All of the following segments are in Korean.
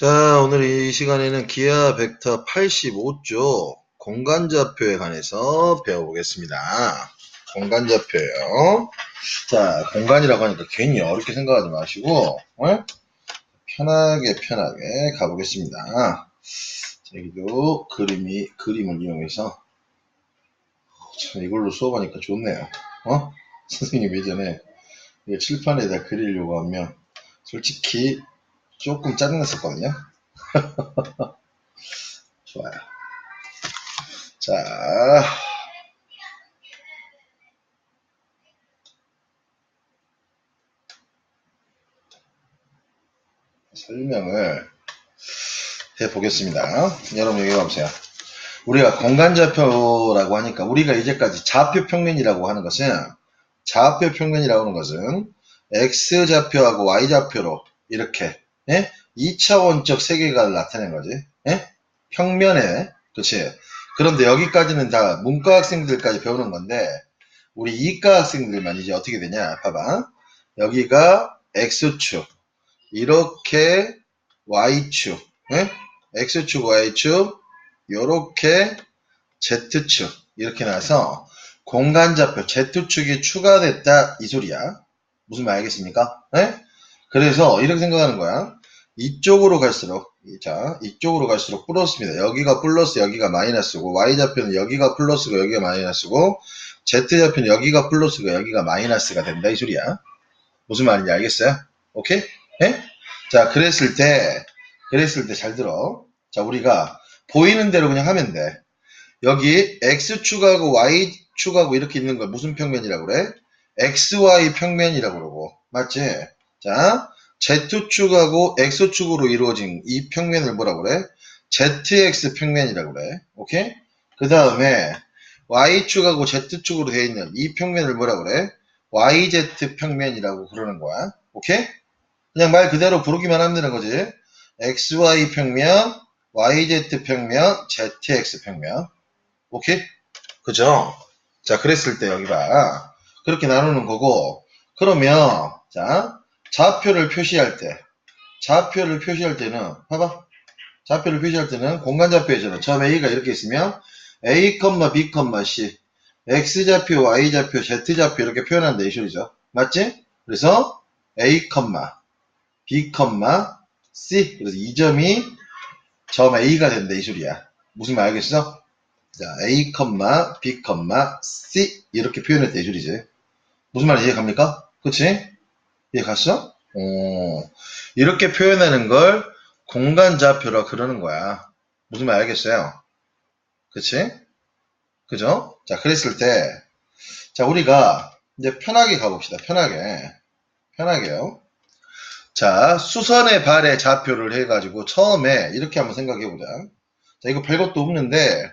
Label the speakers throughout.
Speaker 1: 자, 오늘 이 시간에는 기아 벡터 85조 공간좌표에 관해서 배워보겠습니다. 공간좌표요. 자, 공간이라고 하니까 괜히 어렵게 생각하지 마시고, 어? 편하게 편하게 가보겠습니다. 자, 여기도 그림이, 그림을 이용해서, 참, 이걸로 수업하니까 좋네요. 어? 선생님 예전에 이거 칠판에다 그리려고 하면, 솔직히 조금 짜증났었거든요. 좋아요. 자, 설명을 해 보겠습니다. 여러분 여기 봐보세요. 우리가 공간좌표라고 하니까 우리가 이제까지 좌표 평면이라고 하는 것은 좌표 평면이라고 하는 것은 x좌표하고 y좌표로 이렇게 예? 2차원적 세계관을 나타낸 거지. 예? 평면에 그치 그런데 여기까지는 다 문과 학생들까지 배우는 건데 우리 이과 학생들만 이제 어떻게 되냐 봐봐 여기가 x축 이렇게 y축 예? x축 y축 요렇게 z축 이렇게 나서 공간 좌표 z축이 추가됐다 이 소리야 무슨 말 알겠습니까? 예? 그래서 이렇게 생각하는 거야 이쪽으로 갈수록 자 이쪽으로 갈수록 플러스입니다. 여기가 플러스 여기가 마이너스고 y좌표는 여기가 플러스고 여기가 마이너스고 z좌표는 여기가 플러스고 여기가 마이너스가 된다 이 소리야. 무슨 말인지 알겠어요? 오케이? 예? 자 그랬을 때 그랬을 때 잘 들어. 자 우리가 보이는 대로 그냥 하면 돼. 여기 x축하고 y축하고 이렇게 있는 걸 무슨 평면이라고 그래? xy 평면이라고 그러고 맞지? 자 Z축하고 X축으로 이루어진 이 평면을 뭐라고 그래? ZX 평면이라고 그래. 오케이? 그 다음에 Y축하고 Z축으로 되어 있는 이 평면을 뭐라고 그래? YZ 평면이라고 그러는 거야. 오케이? 그냥 말 그대로 부르기만 하면 되는 거지. XY 평면, YZ 평면, ZX 평면. 오케이? 그죠? 자, 그랬을 때 여기 봐. 그렇게 나누는 거고, 그러면, 자, 좌표를 표시할 때, 좌표를 표시할 때는, 봐봐. 좌표를 표시할 때는 공간 좌표에서는 처음 A가 이렇게 있으면 A, B, C, X좌표, Y좌표, Z좌표 이렇게 표현한다 이 소리죠. 맞지? 그래서 A, B, C 그래서 이 점이 점 A가 된다 이 소리야. 무슨 말 알겠어? 자, A, B, C 이렇게 표현했다 이 소리지. 무슨 말인지 이해갑니까? 그치? 이해 갔어? 어, 이렇게 표현하는 걸 공간좌표라 그러는 거야. 무슨 말 알겠어요? 그치? 그죠? 자, 그랬을 때, 자, 우리가 이제 편하게 가봅시다. 편하게. 편하게요. 자, 수선의 발의 좌표를 해가지고 처음에 이렇게 한번 생각해보자. 자, 이거 별것도 없는데,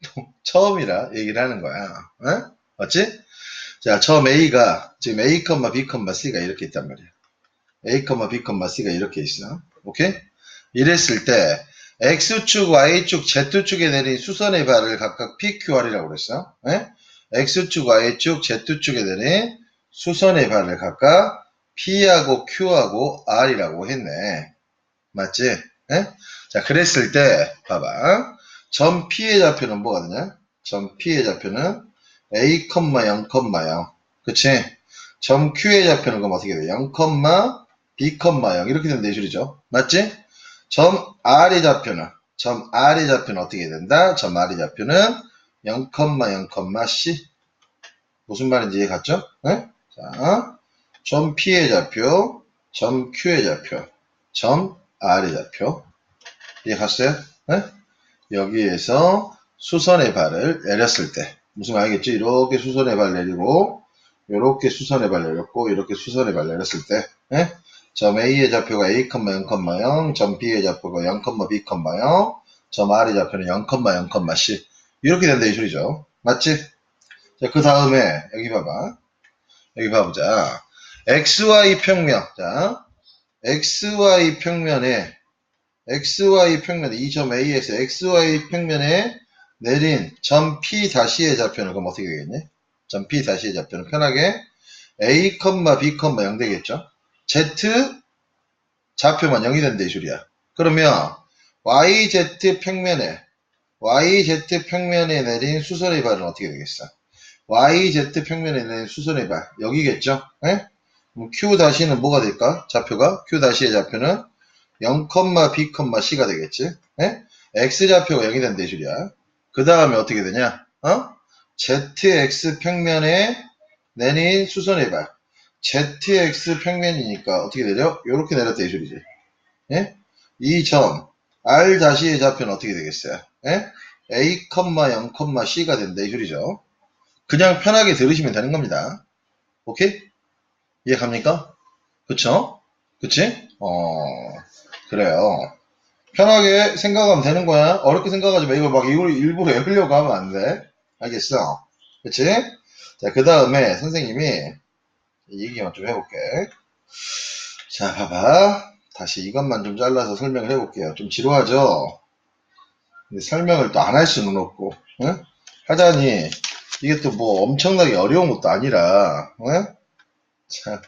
Speaker 1: 처음이라 얘기를 하는 거야. 어? 맞지? 자, 처음 A가, 지금 A, B, C가 이렇게 있단 말이야. A, B, C가 이렇게 있어. 오케이? 이랬을 때, X축, Y축, Z축에 내린 수선의 발을 각각 PQR이라고 그랬어. 에? X축, Y축, Z축에 내린 수선의 발을 각각 P하고 Q하고 R이라고 했네. 맞지? 에? 자, 그랬을 때, 봐봐. 점 P의 좌표는 뭐가 되냐? 점 P의 좌표는 A, 0, 0. 그치? 점 Q의 좌표는 그럼 어떻게 돼? 0, B, 0 이렇게 되는 대줄이죠. 맞지? 점 R의 좌표는 점 R의 좌표는 어떻게 된다? 점 R의 좌표는 0, 0, C 무슨 말인지 이해 갔죠? 네? 자, 점 P의 좌표, 점 Q의 좌표, 점 R의 좌표 이해 갔어요? 네? 여기에서 수선의 발을 내렸을 때 무슨 말이겠지? 이렇게 수선의 발 내리고 이렇게 수선의 발 내렸고 이렇게 수선의 발 내렸을 때 예? 점 A의 좌표가 A, 0, 0, 점 B의 좌표가 0, B, 0, 점 R의 좌표는 0, 0, C 이렇게 된다 이 소리죠. 맞지? 자, 그 다음에 여기 봐봐. 여기 봐보자. XY 평면. 자, XY 평면에 XY 평면에 이점 A에서 XY 평면에 내린 점 P 다시의 좌표는 그럼 어떻게 되겠니? 점 P 다시의 좌표는 편하게 A, B, 0 되겠죠? Z 좌표만 0이 된다 이 소리야. 그러면 YZ 평면에 YZ 평면에 내린 수선의 발은 어떻게 되겠어? YZ 평면에 내린 수선의 발 여기겠죠? 예? 그럼 Q 다시는 뭐가 될까? 좌표가 Q 다시의 좌표는 0, B, C가 되겠지? 예? X 좌표가 0이 된다 이 줄이야. 그 다음에 어떻게 되냐? 어? ZX 평면에 내린 수선의 발. ZX 평면이니까 어떻게 되죠? 이렇게 내렸다 이 소리지. 예? 이 점 R 다시의 좌표는 어떻게 되겠어요? 예? A, 0, C가 된다 이 소리죠. 그냥 편하게 들으시면 되는 겁니다. 오케이? 이해 갑니까? 그쵸? 그치? 어, 그래요. 편하게 생각하면 되는 거야. 어렵게 생각하지 마. 이걸 막 이걸 일부러 외우려고 하면 안 돼. 알겠어? 그치? 자, 그 다음에 선생님이 얘기만 좀 해볼게. 자, 봐봐. 다시 이것만 좀 잘라서 설명을 해볼게요. 좀 지루하죠? 근데 설명을 또 안 할 수는 없고, 응? 하자니, 이게 또 뭐 엄청나게 어려운 것도 아니라, 응? 참,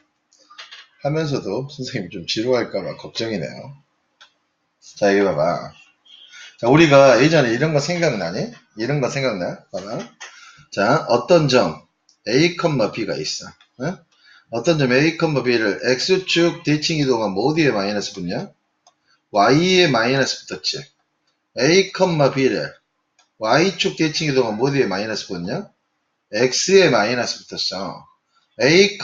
Speaker 1: 하면서도 선생님이 좀 지루할까봐 걱정이네요. 자, 이거 봐봐. 자, 우리가 예전에 이런 거 생각나니? 이런 거 생각나? 봐봐. 자, 어떤 점 A, B가 있어. 응? 어떤 점 A, B를 X축 대칭 이동한 뭐 어디에 마이너스 붙냐? Y에 마이너스 붙었지. A, B를 Y축 대칭 이동한 뭐 어디에 마이너스 붙냐? X에 마이너스 붙었어. A,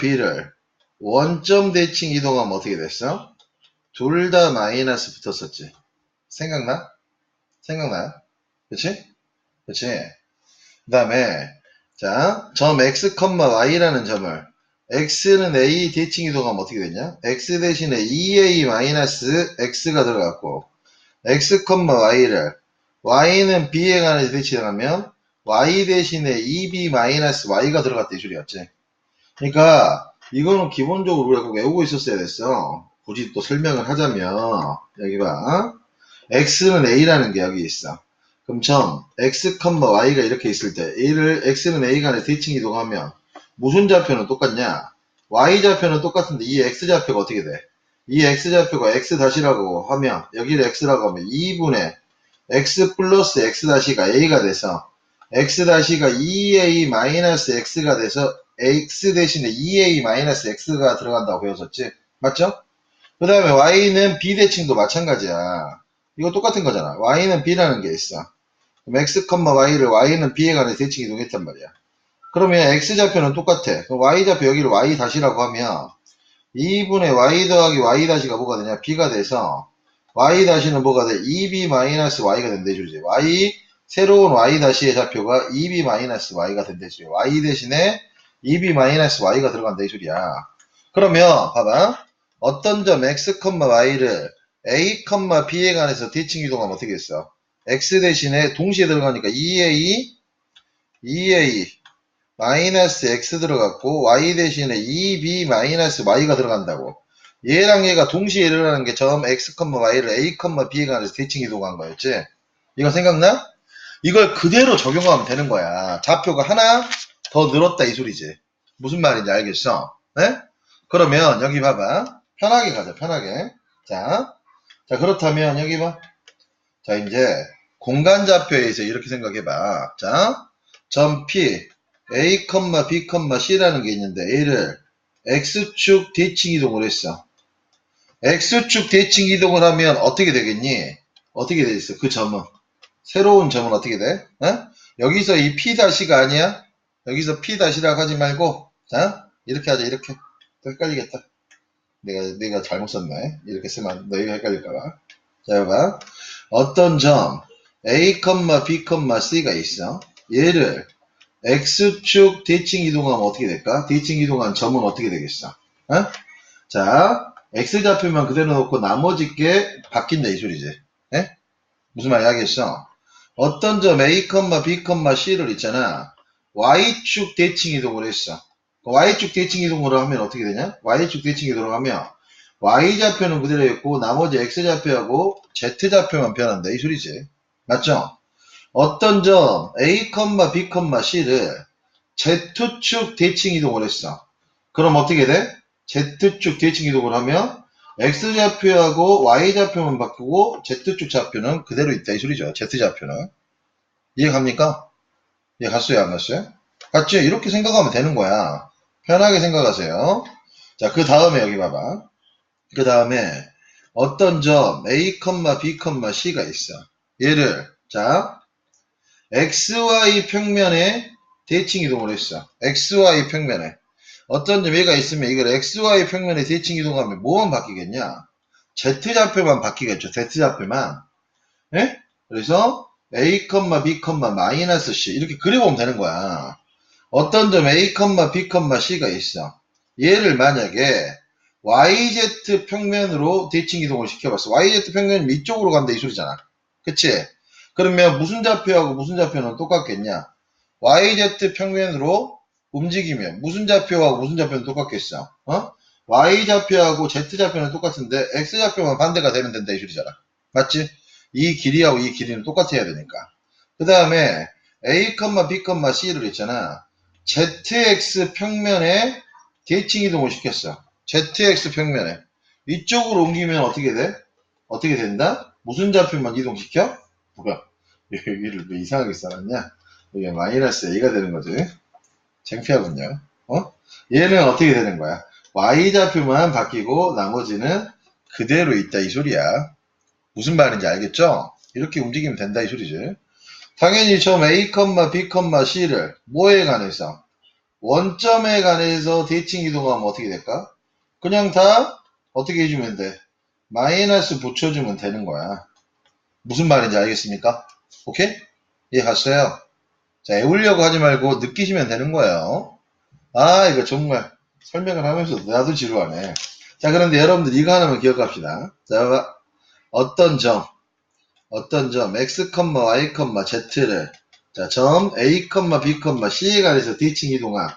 Speaker 1: B를 원점 대칭 이동하면 어떻게 됐어? 둘 다 마이너스 붙었었지. 생각나? 생각나? 그치? 그치? 그 다음에 자, 점 x, y라는 점을 x는 a 대칭 이동하면 어떻게 되냐? x 대신에 2a 마이너스 x가 들어갔고 x, y를 y는 b에 관해서 대칭하면 y 대신에 2b 마이너스 y가 들어갔다 이 소리였지. 그러니까 이거는 기본적으로 우리가 꼭 외우고 있었어야 됐어. 굳이 또 설명을 하자면 여기 봐. X는 a라는 게 여기 있어. 그럼 점 x, y가 이렇게 있을 때 a를 x는 a 간에 대칭 이동하면 무슨 좌표는 똑같냐? y 좌표는 똑같은데 이 x 좌표가 어떻게 돼? 이 x 좌표가 x 다시라고 하면 여기를 x라고 하면 2분의 x 플러스 x 다시가 a가 돼서 x 다시가 2a 마이너스 x가 돼서 x 대신에 2a 마이너스 x가 들어간다고 배웠었지? 맞죠? 그 다음에 y는 b 대칭도 마찬가지야. 이거 똑같은 거잖아. y는 b라는 게 있어. 그럼 x, y를 y는 b에 관해 대칭 이동했단 말이야. 그러면 x 좌표는 똑같아. 그럼 y 좌표 여기를 y 다시라고 하면 2분의 y 더하기 y 다시가 뭐가 되냐? b가 돼서 y 다시는 뭐가 돼? 2b 마이너스 y가 된대 주지. y 새로운 y 다시의 좌표가 2b 마이너스 y가 된대 주지. y 대신에 2b 마이너스 y가 들어간다 이 소리야. 그러면 봐봐. 어떤 점 x, y를 a, b에 관해서 대칭 이동하면 어떻게 했어? x 대신에 동시에 들어가니까 2a, 2a 마이너스 x 들어갔고 y 대신에 2b 마이너스 y가 들어간다고. 얘랑 얘가 동시에 일어나는 게 점 x, y를 a, b에 관해서 대칭 이동한 거였지. 이거 생각나? 이걸 그대로 적용하면 되는 거야. 좌표가 하나 더 늘었다 이 소리지. 무슨 말인지 알겠어? 네? 그러면 여기 봐봐. 편하게 가자, 편하게. 자, 자 그렇다면 여기 봐. 자 이제 공간 좌표에서 이렇게 생각해 봐. 자, 점 P, A, B, C라는 게 있는데 A를 X축 대칭 이동을 했어. X축 대칭 이동을 하면 어떻게 되겠니? 어떻게 돼 있어? 그 점은. 새로운 점은 어떻게 돼? 어? 여기서 이 P 다시가 아니야? 여기서 P 다시라고 하지 말고, 자, 이렇게 하자, 이렇게. 헷갈리겠다. 내가, 내가 잘못 썼네. 이렇게 쓰면 너희가 헷갈릴까봐. 자, 봐. 어떤 점, A, B, C가 있어. 얘를 X축 대칭 이동하면 어떻게 될까? 대칭 이동한 점은 어떻게 되겠어? 어? 자, X좌표만 그대로 놓고 나머지 게 바뀐다 이 소리지. 에? 무슨 말이 하겠어? 어떤 점 A, B, C를 있잖아. Y축 대칭 이동을 했어. Y축 대칭 이동을 하면 어떻게 되냐? Y축 대칭 이동을 하면 Y좌표는 그대로 있고 나머지 X좌표하고 Z좌표만 변한다 이 소리지. 맞죠? 어떤 점 A, B, C를 Z축 대칭 이동을 했어. 그럼 어떻게 돼? Z축 대칭 이동을 하면 x좌표하고 y좌표만 바꾸고 z축 좌표는 그대로 있다 이 소리죠. z좌표는. 이해 갑니까? 이해 갔어요 안 갔어요? 갔죠? 이렇게 생각하면 되는 거야. 편하게 생각하세요. 자, 그 다음에 여기 봐봐. 그 다음에 어떤 점 A, B, C가 있어. 얘를 자 XY 평면에 대칭 이동을 했어. XY 평면에. 어떤 점 얘가 있으면 이걸 XY 평면에 대칭 이동하면 뭐만 바뀌겠냐? Z좌표만 바뀌겠죠. Z좌표만. 예? 그래서 A, B, 마이너스 C 이렇게 그려보면 되는 거야. 어떤 점 A, B, C가 있어. 얘를 만약에 YZ 평면으로 대칭 이동을 시켜봤어. YZ 평면이 이쪽으로 간다 이 소리잖아. 그치? 그러면 무슨 좌표하고 무슨 좌표는 똑같겠냐? YZ 평면으로 움직이면 무슨 좌표하고 무슨 좌표는 똑같겠어? 어? Y좌표하고 Z좌표는 똑같은데 X좌표만 반대가 되면 된다 이 소리잖아. 맞지? 이 길이하고 이 길이는 똑같아야 되니까. 그 다음에 A, B, C를 있잖아. ZX 평면에 대칭 이동을 시켰어. ZX 평면에. 이쪽으로 옮기면 어떻게 돼? 어떻게 된다? 무슨 좌표만 이동시켜? 뭐야? 여기를 왜 이상하게 써놨냐? 이게 마이너스 A가 되는 거지. 창피하군요. 어? 얘는 어떻게 되는 거야? Y좌표만 바뀌고 나머지는 그대로 있다 이 소리야. 무슨 말인지 알겠죠? 이렇게 움직이면 된다 이 소리지. 당연히 처음 A, B, C를 뭐에 관해서? 원점에 관해서 대칭 이동하면 어떻게 될까? 그냥 다 어떻게 해주면 돼? 마이너스 붙여주면 되는 거야. 무슨 말인지 알겠습니까? 오케이? 이해 갔어요? 자, 애우려고 하지 말고 느끼시면 되는 거예요. 아, 이거 정말 설명을 하면서 나도 지루하네. 자, 그런데 여러분들 이거 하나만 기억합시다. 자, 어떤 점, 어떤 점, x, y, z를, 자, 점 a, b, c에 관해서 대칭 이동한,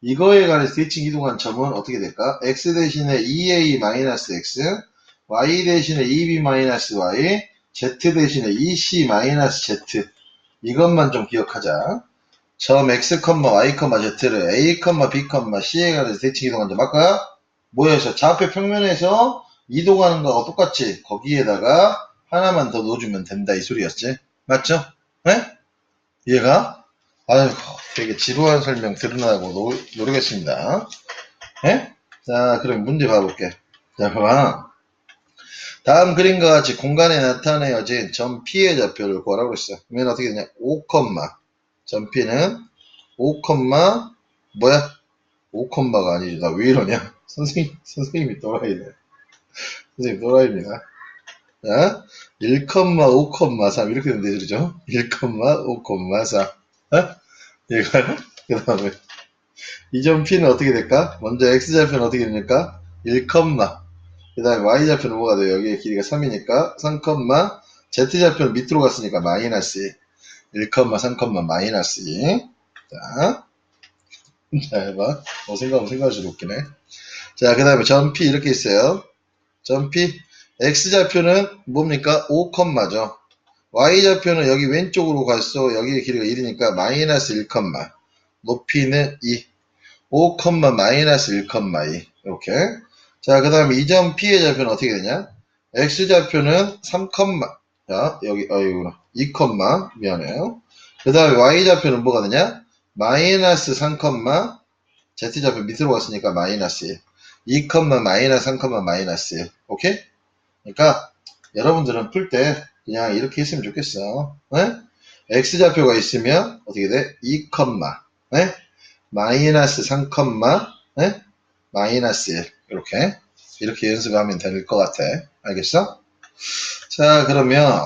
Speaker 1: 이거에 관해서 대칭 이동한 점은 어떻게 될까? x 대신에 2a-x, y 대신에 2b-y, z 대신에 2c-z. 이것만 좀 기억하자. 점 x, y, z를 a, b, c에 관해서 대칭 이동한 점. 아까 뭐였어? 좌표 평면에서 이동하는 거하고 똑같이 거기에다가 하나만 더 넣어주면 된다 이 소리였지. 맞죠? 네? 이해가? 아이고 되게 지루한 설명 들으려고 노, 노력했습니다. 예? 자 그럼 문제 봐볼게. 자 봐봐. 다음 그림과 같이 공간에 나타내어진 점 P의 좌표를 구하라고 했어. 그러면 어떻게 되냐? 5, 점 P는 5, 뭐야? 5가 아니지. 나 왜 이러냐? 선생님, 선생님이 또라이네. 선생님 또라이입니다. 자, 1, 5, 3 이렇게 되면 되죠. 1, 5, 4 어? 얘가 그 다음에 이점 P는 어떻게 될까? 먼저 X좌표는 어떻게 됩니까? 1, 그 다음에 Y좌표는 뭐가 돼요? 여기에 길이가 3이니까 3, Z좌표는 밑으로 갔으니까 마이너스 1, 3, 마이너스 2. 자, 자 해봐. 어, 생각하면 생각할수록 웃기네. 자, 그 다음에 점 P 이렇게 있어요. 점 P. X좌표는 뭡니까? 5컴마죠. Y좌표는 여기 왼쪽으로 갔어. 여기의 길이가 1이니까 마이너스 1, 높이는 2. 5, 마이너스 1, 2. 이렇게. 자, 그 다음에 이점 P의 좌표는 어떻게 되냐? X좌표는 3, 자, 여기, 어이구나. 2, 미안해요. 그 다음에 Y좌표는 뭐가 되냐? 마이너스 3, Z좌표 밑으로 갔으니까 마이너스 2, 마이너스 3, 마이너스 1. 오케이? 그러니까 여러분들은 풀 때 그냥 이렇게 했으면 좋겠어. 네? X좌표가 있으면 어떻게 돼? 2, 네? 마이너스 3, 네? 마이너스 1. 이렇게. 이렇게 연습하면 될 것 같아. 알겠어? 자, 그러면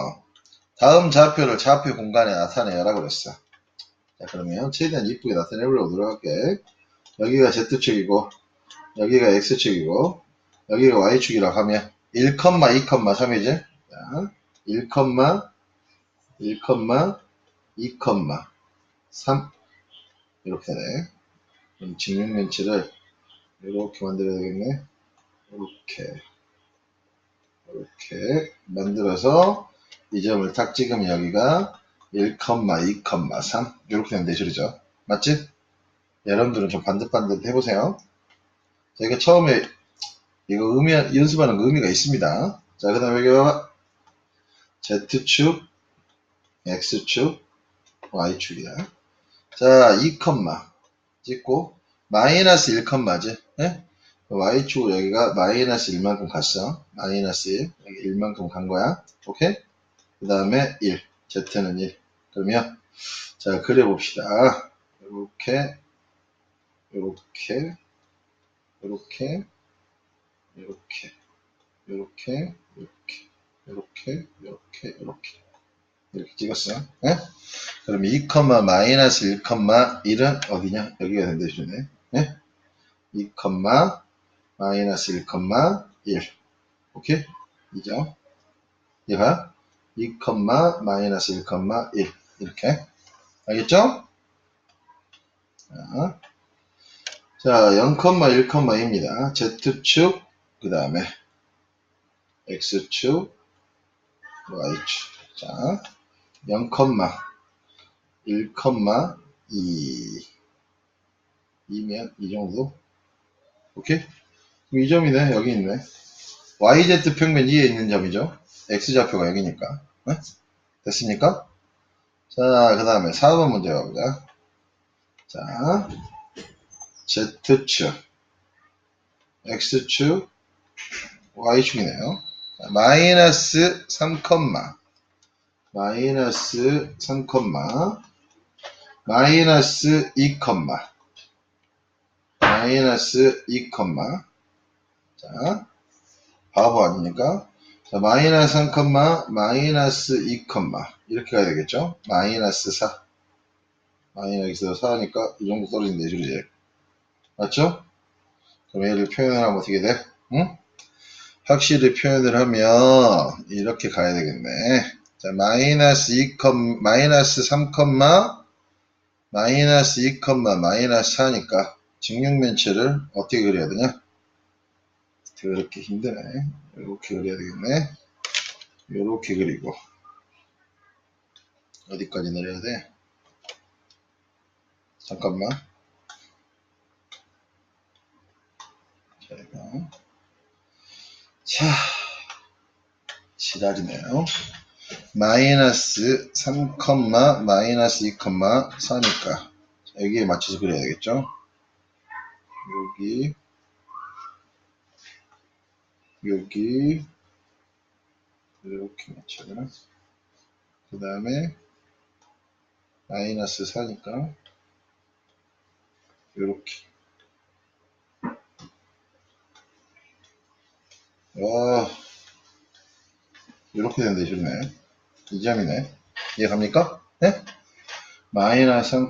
Speaker 1: 다음 좌표를 좌표 공간에 나타내라고 그랬어. 자, 그러면 최대한 이쁘게 나타내보려고 노력할게. 여기가 Z축이고, 여기가 X축이고, 여기가 Y축이라고 하면 1, 2, 3이지? 자, 1, 1, 2, 3 이렇게 되네. 그럼 직면면치를 이렇게 만들어야 되겠네. 이렇게 이렇게 만들어서 이 점을 딱 찍으면 여기가 1, 2, 3 이렇게 되면 내줄이죠. 맞지? 여러분들은 좀 반듯반듯 해보세요. 저희가 처음에 이거 의미, 연습하는 거 의미가 있습니다. 자, 그 다음에 여기 봐봐. Z축, X축, Y축이야. 자, 2 컴마 찍고, 마이너스 1 컴마지. 예? Y축으로 여기가 마이너스 1만큼 갔어. 마이너스 1. 여기 1만큼 간 거야. 오케이? 그 다음에 1. Z는 1. 그러면, 자, 그려봅시다. 이렇게, 이렇게, 이렇게, 이렇게, 이렇게, 이렇게, 이렇게, 이렇게, 이렇게. 이렇게 찍었어. 예? 그럼 2, 마이너스 1, 1은 어디냐? 여기가 된대주네. 예? 2, 마이너스 1, 1. 오케이? 이죠? 얘가 2, 마이너스 1, 1. 이렇게. 알겠죠? 자, 자 0, 1, 2입니다. Z축, 그 다음에 X축, Y축. 자, 0, 1, 2. 2면 이 정도. 오케이? 그럼 이 점이네. 여기 있네. YZ 평면 위에 있는 점이죠. X좌표가 여기니까. 네? 됐습니까? 자, 그 다음에 4번 문제 가보자. 자, Z축, X축, Y축이네요. 자, 마이너스 3, 마이너스 3, 마이너스 2, 마이너스 2, 자, 바보 아닙니까? 자, 마이너스 3, 마이너스 2, 이렇게 가야 되겠죠? 마이너스 4. 마이너스 4니까 이 정도 떨어진대, 그지? 맞죠? 그럼 얘를 표현을 하면 어떻게 돼? 응? 확실히 표현을 하면 이렇게 가야 되겠네. 자, 마이너스 2, 마이너스 3, 마이너스 2, 마이너스 4니까 직육면체를 어떻게 그려야 되냐? 그렇게 힘드네. 이렇게 그려야 되겠네. 이렇게 그리고 어디까지 내려야 돼? 잠깐만. 자, 이거. 자, 지랄이네요. 마이너스 3, 마이너스 2, 4니까 여기에 맞춰서 그려야 되겠죠? 여기 여기 이렇게 맞춰라. 그 다음에 마이너스 4니까 이렇게 와 이렇게 좋네 이 점이네 이해갑니까? 네? 마이너스 3,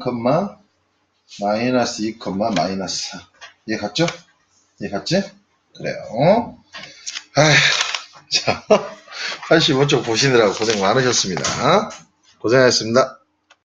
Speaker 1: 마이너스 2, 마이너스 4 이해갔죠? 이해갔지? 그래요 아휴 자 85쪽 보시느라고 고생 많으셨습니다 고생하셨습니다